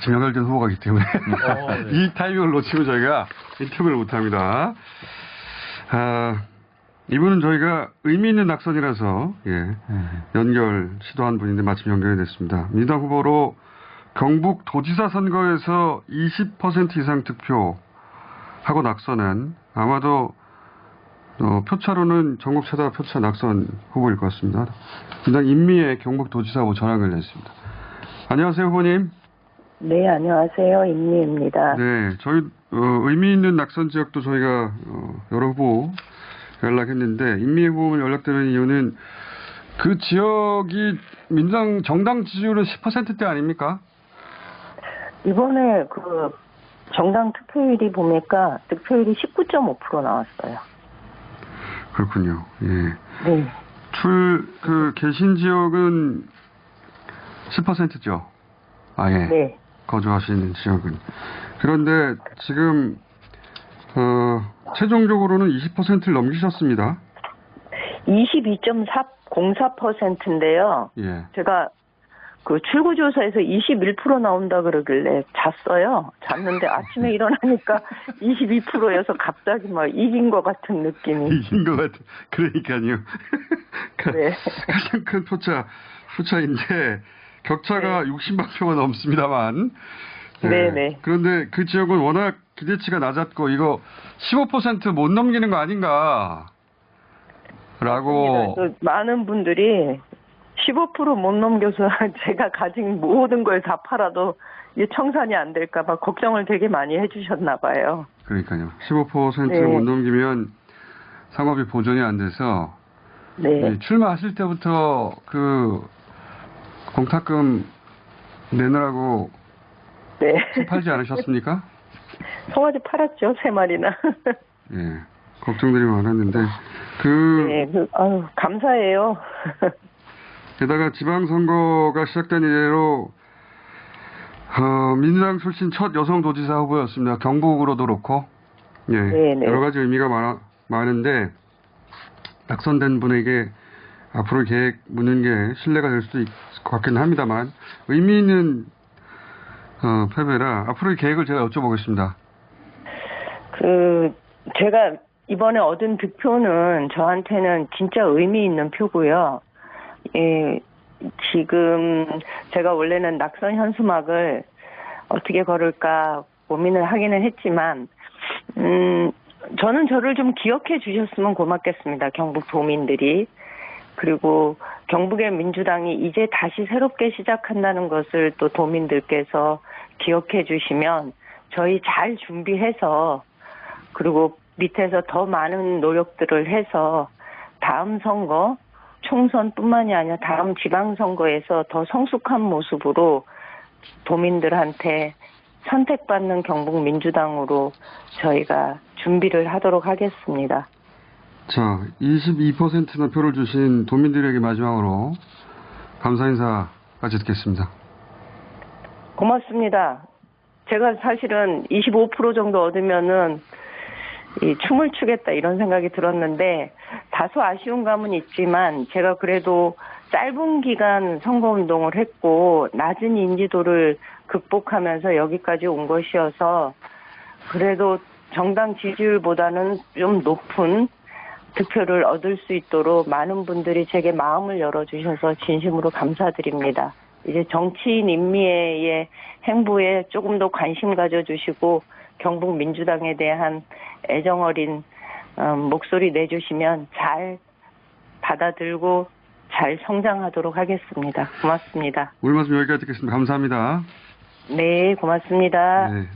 마침 연결된 후보가기 때문에 어, 네. 이 타이밍을 놓치면 저희가 인터뷰를 못합니다. 아, 이분은 저희가 의미 있는 낙선이라서 예, 연결 시도한 분인데 마침 연결이 됐습니다. 민주당 후보로 경북 도지사 선거에서 20% 이상 득표하고 낙선한 아마도 어, 표차로는 전국 최다 표차 낙선 후보일 것 같습니다. 민주당 임미애 경북 도지사 후보 전화 연결됐습니다. 안녕하세요 후보님. 네, 안녕하세요. 임미입니다. 네, 저희 어, 의미 있는 낙선 지역도 저희가 어, 여러 후보 연락했는데 임미애 후보를 연락드리는 이유는 그 지역이 민주당 정당 지지율은 10%대 아닙니까? 이번에 그 정당 투표율이 보니까 득표율이 19.5% 나왔어요. 그렇군요. 예. 네. 출, 그, 계신 지역은 10%죠? 아, 예. 네. 거주하시는 지역은. 그런데 지금, 어, 최종적으로는 20%를 넘기셨습니다. 22.04%인데요. 예. 제가 그 출구 조사에서 21% 나온다 그러길래 잤어요. 잤는데 아침에 일어나니까 22%여서 갑자기 막 이긴 것 같은 느낌이. 이긴 것 같아. 그러니까요. 네. 가장 큰 표차, 표차인데, 격차가 60만 표가 넘습니다만. 예. 네네. 그런데 그 지역은 워낙 기대치가 낮았고, 이거 15%못 넘기는 거 아닌가. 라고. 또 많은 분들이 15%못 넘겨서 제가 가진 모든 걸 다 팔아도 이 청산이 안 될까 봐 걱정을 되게 많이 해주셨나 봐요. 그러니까요. 15%를 네. 못 넘기면 상업이 보존이 안 돼서 네. 이 출마하실 때부터 그 공탁금 내느라고 네. 팔지 않으셨습니까? 송아지 팔았죠, 세 마리나. 예. 걱정들이 많았는데 그 네, 그, 아유, 감사해요. 게다가 지방선거가 시작된 이래로 어, 민주당 출신 첫 여성 도지사 후보였습니다. 경북으로도 그렇고 예. 네네. 여러 가지 의미가 많아, 많은데 낙선된 분에게 앞으로 계획 묻는 게 신뢰가 될 수도 있을 것 같긴 합니다만 의미 있는 어, 패배라 앞으로의 계획을 제가 여쭤보겠습니다. 그, 제가 이번에 얻은 득표는 저한테는 진짜 의미 있는 표고요. 예, 지금 제가 원래는 낙선 현수막을 어떻게 걸을까 고민을 하기는 했지만, 음, 저는 저를 좀 기억해 주셨으면 고맙겠습니다. 경북 도민들이. 그리고 경북의 민주당이 이제 다시 새롭게 시작한다는 것을 또 도민들께서 기억해 주시면 저희 잘 준비해서 그리고 밑에서 더 많은 노력들을 해서 다음 선거 총선뿐만이 아니라 다음 지방선거에서 더 성숙한 모습으로 도민들한테 선택받는 경북 민주당으로 저희가 준비를 하도록 하겠습니다. 자, 22%나 표를 주신 도민들에게 마지막으로 감사 인사까지 듣겠습니다. 고맙습니다. 제가 사실은 25% 정도 얻으면은 이 춤을 추겠다 이런 생각이 들었는데 다소 아쉬운 감은 있지만 제가 그래도 짧은 기간 선거 운동을 했고 낮은 인지도를 극복하면서 여기까지 온 것이어서 그래도 정당 지지율보다는 좀 높은 득표를 얻을 수 있도록 많은 분들이 제게 마음을 열어주셔서 진심으로 감사드립니다. 이제 정치인 임미애의 행보에 조금 더 관심 가져주시고 경북 민주당에 대한 애정 어린 어, 목소리 내주시면 잘 받아들고 잘 성장하도록 하겠습니다. 고맙습니다. 오늘 말씀 여기까지 듣겠습니다. 감사합니다. 네, 고맙습니다. 네.